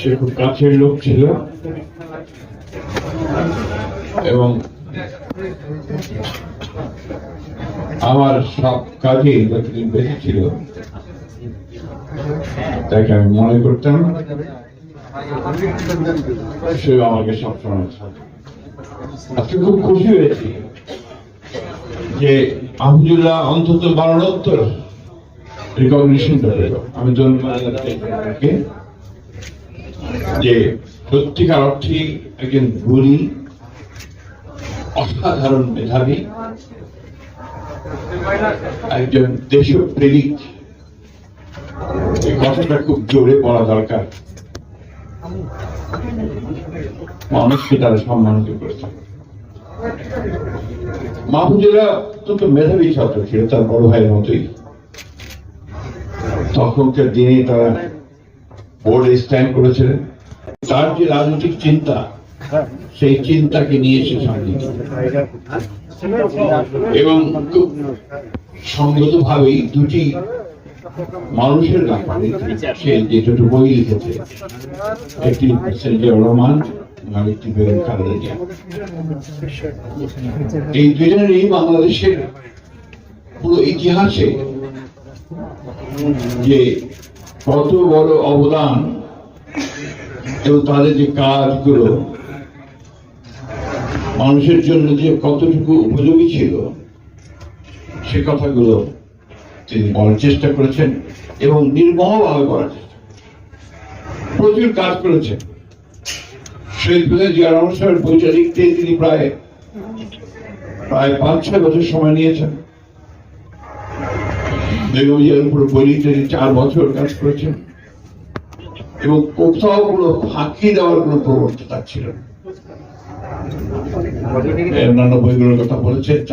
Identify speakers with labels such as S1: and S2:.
S1: সে খুব কাছের লোক ছিল। এবং আমার সব কাজে যতদিন বেঁচে ছিল, তাকে আমি মনে করতাম, সে আমাকে সবসময় সাথে আজকে খুব খুশি হয়েছি যে আহমদুল্লাহ অন্তত বারণোত্তর রিকগনিশন পেল আমি জানাই যে সত্যিকার অর্থে একজন গুণী, অসাধারণ মেধাবী, একজন দেশপ্রেমিক, এই কথাটা খুব জোরে বলা দরকার। মানুষকে তারা সম্মানিত করেছে? মাহফুজুরা অত্যন্ত মেধাবী ছাত্র ছিল, তার বড় ভাইয়ের মতোই। তখনকার দিনে তারা বোর্ডে স্ট্যান্ড করেছিলেন। তার যে রাজনৈতিক চিন্তা, সেই চিন্তাকে নিয়ে সে সামনে এবং খুব সঙ্গত ভাবেই দুটি মানুষের ব্যাপারে সে যেটুকু বই লিখেছে, একটি সেলিয়া রহমান খালেদা জিয়া। এই বাংলাদেশের পুরো ইতিহাসে যে কত বড় অবদান এবং তাদের যে কাজগুলো, মানুষের জন্য যে কতটুকু উপযোগী ছিল, সে কথাগুলো তিনি বলার চেষ্টা করেছেন এবং নির্মমভাবে করার চেষ্টা প্রচুর কাজ করেছেন। শহীদ প্রেসিডেন্ট জিয়া রহমান সাহেবের বইটা তিনি প্রায় প্রায় পাঁচ ছয় বছর সময় নিয়েছেন। বেগম উপরে বলি তিনি চার বছর কাজ করেছেন এবং কোথাও কোনো ফাঁকি দেওয়ার কোনো প্রবণতা ছিল না। অন্যান্য বইগুলোর কথা বলেছে